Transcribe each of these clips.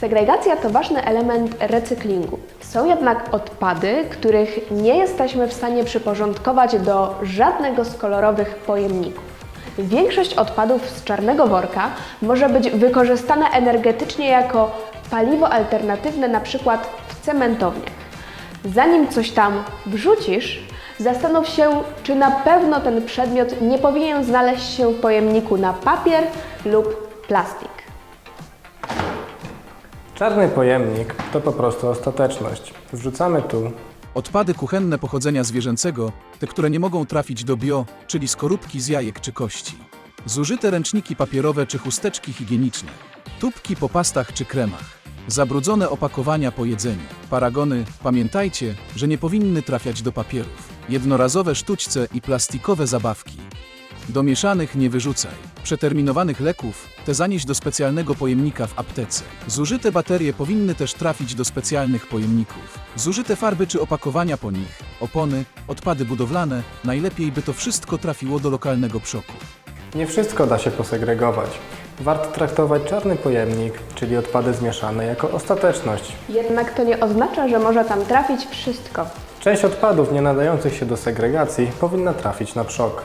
Segregacja to ważny element recyklingu. Są jednak odpady, których nie jesteśmy w stanie przyporządkować do żadnego z kolorowych pojemników. Większość odpadów z czarnego worka może być wykorzystana energetycznie jako paliwo alternatywne, np. w cementowniach. Zanim coś tam wrzucisz, zastanów się, czy na pewno ten przedmiot nie powinien znaleźć się w pojemniku na papier lub plastik. Czarny pojemnik to po prostu ostateczność. Wrzucamy tu, Odpady kuchenne pochodzenia zwierzęcego, te, które nie mogą trafić do bio, czyli skorupki z jajek czy kości. Zużyte ręczniki papierowe czy chusteczki higieniczne. Tubki po pastach czy kremach. Zabrudzone opakowania po jedzeniu. Paragony, pamiętajcie, że nie powinny trafiać do papierów. Jednorazowe sztućce i plastikowe zabawki. Do mieszanych nie wyrzucaj. Przeterminowanych leków te zanieść do specjalnego pojemnika w aptece. Zużyte baterie powinny też trafić do specjalnych pojemników. Zużyte farby czy opakowania po nich, opony, odpady budowlane, najlepiej by to wszystko trafiło do lokalnego przoku. nie wszystko da się posegregować. Warto traktować czarny pojemnik, czyli odpady zmieszane, jako ostateczność. Jednak to nie oznacza, że może tam trafić wszystko. Część odpadów nie nadających się do segregacji powinna trafić na przok.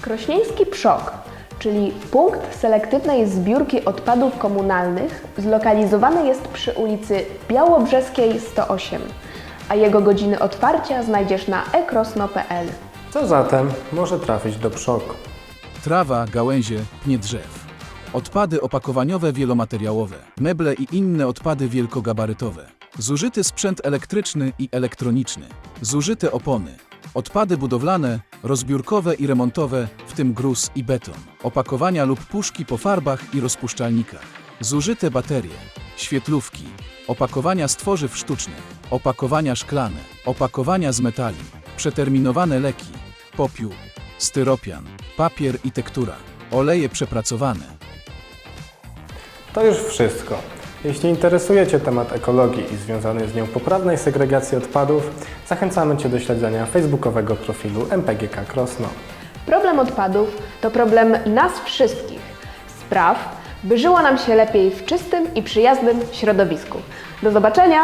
Krośnieński Przok, czyli punkt selektywnej zbiórki odpadów komunalnych, zlokalizowany jest przy ulicy Białobrzeskiej 108, a jego godziny otwarcia znajdziesz na ekrosno.pl. Co zatem może trafić do przok? Trawa, gałęzie, pnie drzew. Odpady opakowaniowe wielomateriałowe, meble i inne odpady wielkogabarytowe. Zużyty sprzęt elektryczny i elektroniczny. Zużyte opony. Odpady budowlane, rozbiórkowe i remontowe, w tym gruz i beton. Opakowania lub puszki po farbach i rozpuszczalnikach. Zużyte baterie. Świetlówki. Opakowania z tworzyw sztucznych. Opakowania szklane. Opakowania z metali. Przeterminowane leki. Popiół. Styropian. Papier i tektura. Oleje przepracowane. To już wszystko. Jeśli interesuje Cię temat ekologii i związany z nią poprawnej segregacji odpadów, zachęcamy Cię do śledzenia facebookowego profilu MPGK Krosno. Problem odpadów to problem nas wszystkich. Spraw, by żyło nam się lepiej w czystym i przyjaznym środowisku. Do zobaczenia!